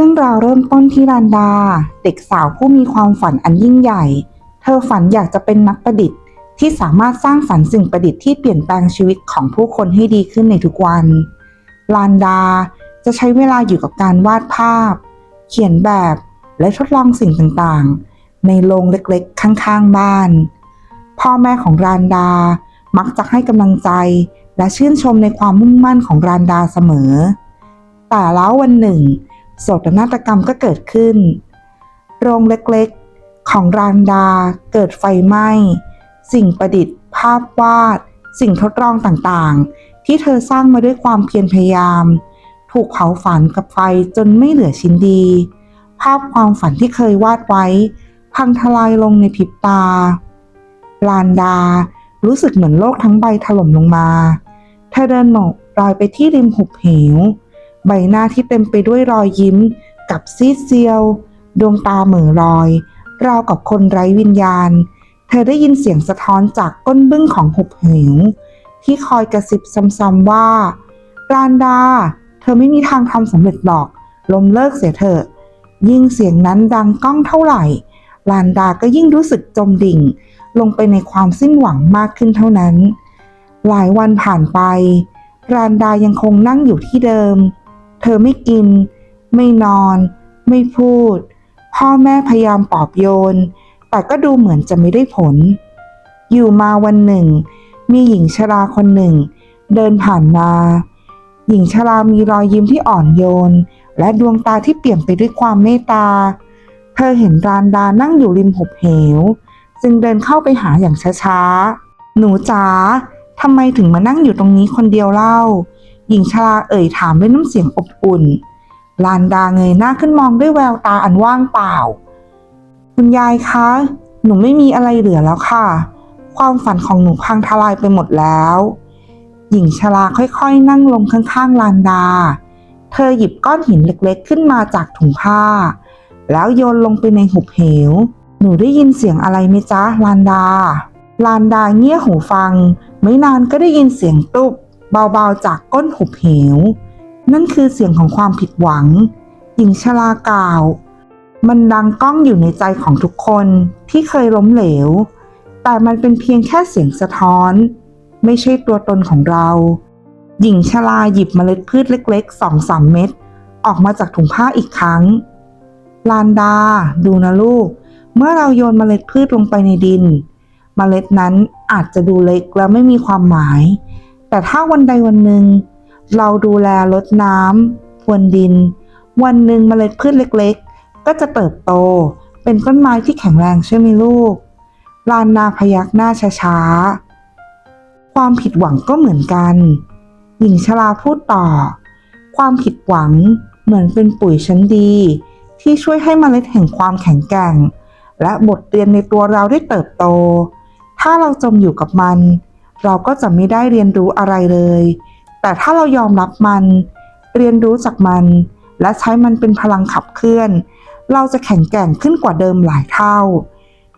รื่องราวเริ่มต้นที่รันดา เด็กสาวผู้มีความฝันอันยิ่งใหญ่ เธอฝันอยากจะเป็นนักประดิษฐ์ ที่สามารถสร้างสรรค์สิ่งประดิษฐ์ที่เปลี่ยนแปลงชีวิตของผู้คนให้ดีขึ้นในทุกวัน ลานดาจะใช้เวลาอยู่กับการวาดภาพ เขียนแบบและทดลองสิ่งต่างๆ ในโรงเล็กๆ ข้างๆ บ้าน พ่อแม่ของรานดา มักจะให้กำลังใจ และชื่นชมในความมุ่งมั่นของรานดาเสมอ แต่แล้ววันหนึ่ง โศกนาฏกรรมก็เกิดขึ้น โรงเล็กๆ ของรานดาเกิดไฟไหม้ สิ่งประดิษฐ์ ภาพวาด สิ่งทดลองต่างๆ ที่เธอสร้างมาด้วยความเพียรพยายาม ถูกเผาฝันกับไฟจนไม่เหลือชิ้นดี ภาพความฝันที่เคยวาดไว้ พังทลายลงในพริบตา ลานดารู้สึกเหมือนโลกทั้งใบถล่มลงมา เธอเดินหมอบรอยไปที่ริมหุบเหว ใบหน้าที่เต็มไปด้วยรอยยิ้ม กับซีดเซียว ดวงตาเหม่อลอย ราวกับคนไร้วิญญาณ เธอได้ยินเสียงสะท้อนจากก้นบึ้งของหุบเหวที่คอยกระซิบซ้ำๆว่ารานดา เธอไม่มีทางทำสำเร็จหรอก ลมเลิกเสียเถอะ ยิ่งเสียงนั้นดังก้องเท่าไหร่ลานดาก็ยิ่งรู้สึกจมดิ่ง ลงไปในความสิ้นหวังมากขึ้นเท่านั้น หลายวันผ่านไปรานดายังคงนั่งอยู่ที่เดิม ธอไม่กิน ไม่นอน ไม่พูด พ่อแม่พยายามปลอบโยน แต่ก็ดูเหมือนจะไม่ได้ผล อยู่มาวันหนึ่ง มีหญิงชราคนหนึ่ง เดินผ่านมา หญิงชรามีรอยยิ้มที่อ่อนโยน และดวงตาที่เปี่ยมไปด้วยความเมตตา เธอเห็นรานดานั่งอยู่ริมหุบเหว จึงเดินเข้าไปหาอย่างช้าๆ หนูจ๋าทำไมถึงมานั่งอยู่ตรงนี้คนเดียวเล่า หญิงชราเอ่ยถามด้วยน้ำเสียงอบอุ่น ลานดาเงยหน้าขึ้นมองด้วยแววตาอันว่างเปล่า คุณยายคะ หนูไม่มีอะไรเหลือแล้วค่ะ ความฝันของหนูพังทลายไปหมดแล้ว หญิงชราค่อยๆ นั่งลงข้างๆลานดา เธอหยิบก้อนหินเล็กๆ ขึ้นมาจากถุงผ้า แล้วโยนลงไปในหุบเหว หนูได้ยินเสียงอะไรไหมจ๊ะลานดา ลานดาเงี่ยหูฟัง ไม่นานก็ได้ยินเสียงตุบ เบาๆจากก้นหุบเหว นั่นคือเสียงของความผิดหวัง หญิงชรากล่าว มันดังก้องอยู่ในใจของทุกคนที่เคยล้มเหลว แต่มันเป็นเพียงแค่เสียงสะท้อน ไม่ใช่ตัวตนของเรา หญิงชราหยิบเมล็ดพืชเล็กๆสองสามเม็ดออกมาจากถุงผ้าอีกครั้ง ลานดา ดูนะลูก เมื่อเราโยนเมล็ดพืชลงไปในดิน เมล็ดนั้นอาจจะดูเล็กและไม่มีความหมาย แต่ถ้าวันใดวันหนึ่งเราดูแลรดน้ำพรวนดิน วันหนึ่งเมล็ดพืชเล็กๆ ก็จะเติบโต เป็นต้นไม้ที่แข็งแรงใช่ไหมลูก ลานนาพยักหน้าช้าๆ ความผิดหวังก็เหมือนกัน หญิงชราพูดต่อ ความผิดหวังเหมือนเป็นปุ๋ยชั้นดี ที่ช่วยให้เมล็ดแห่งความแข็งแกร่ง และบทเรียนในตัวเราได้เติบโต ถ้าเราจมอยู่กับมัน เราก็จะไม่ได้เรียนรู้อะไรเลย แต่ถ้าเรายอมรับมัน เรียนรู้จากมัน และใช้มันเป็นพลังขับเคลื่อน เราจะแข็งแกร่งขึ้นกว่าเดิมหลายเท่า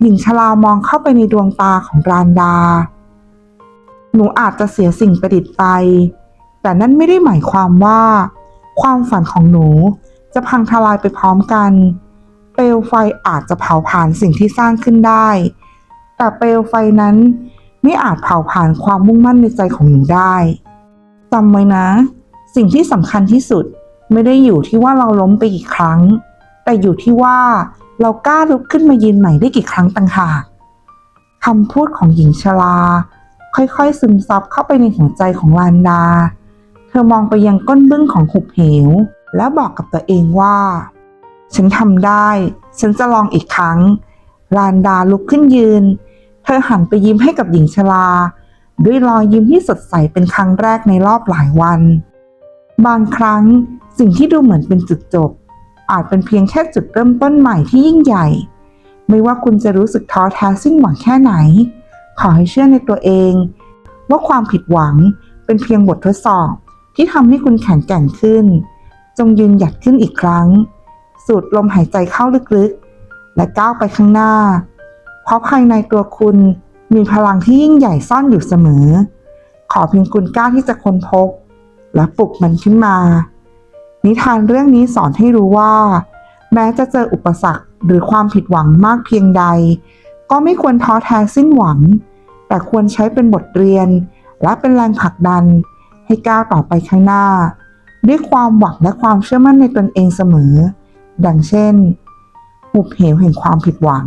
หญิงชรามองเข้าไปในดวงตาของรานดา หนูอาจจะเสียสิ่งประดิษฐ์ไป แต่นั่นไม่ได้หมายความว่า ความฝันของหนูจะพังทลายไปพร้อมกัน เปลวไฟอาจจะเผาผลาญสิ่งที่สร้างขึ้นได้ แต่เปลวไฟนั้น ไม่อาจเผาผลาญความมุ่งมั่นในใจของหนูได้จำไว้นะ สิ่งที่สำคัญที่สุดไม่ได้อยู่ที่ว่าเราล้มไปกี่ครั้ง แต่อยู่ที่ว่าเรากล้าลุกขึ้นมายืนใหม่ได้กี่ครั้งต่างหากคำพูดของหญิงชราค่อยๆซึมซับเข้าไปในหัวใจของลานดา เธอมองไปยังก้นบึ้งของหุบเหว แล้วบอกกับตัวเองว่า ฉันทำได้ ฉันจะลองอีกครั้ง ลานดาลุกขึ้นยืน ธอหันไปยิ้มให้กับหญิงชรา ด้วยรอยยิ้มที่สดใสเป็นครั้งแรกในรอบหลายวัน บางครั้งสิ่งที่ดูเหมือนเป็นจุดจบ อาจเป็นเพียงแค่จุดเริ่มต้นใหม่ที่ยิ่งใหญ่ ไม่ว่าคุณจะรู้สึกท้อแท้สิ้นหวังแค่ไหน ขอให้เชื่อในตัวเอง ว่าความผิดหวังเป็นเพียงบททดสอบที่ทำให้คุณแข็งแกร่งขึ้น จงยืนหยัดขึ้นอีกครั้ง สูดลมหายใจเข้าลึกๆ และก้าวไปข้างหน้า เพราะภายในตัวคุณมีพลังที่ยิ่งใหญ่ซ่อนอยู่เสมอ ขอเพียงคุณกล้าที่จะค้นพบ และปลุกมันขึ้นมา นิทานเรื่องนี้สอนให้รู้ว่า แม้จะเจออุปสรรคหรือความผิดหวังมากเพียงใด ก็ไม่ควรท้อแท้สิ้นหวัง แต่ควรใช้เป็นบทเรียน และเป็นแรงผลักดัน ให้ก้าวต่อไปข้างหน้า ด้วยความหวังและความเชื่อมั่นในตนเองเสมอ ดังเช่นหุบเหวแห่งความผิดหวัง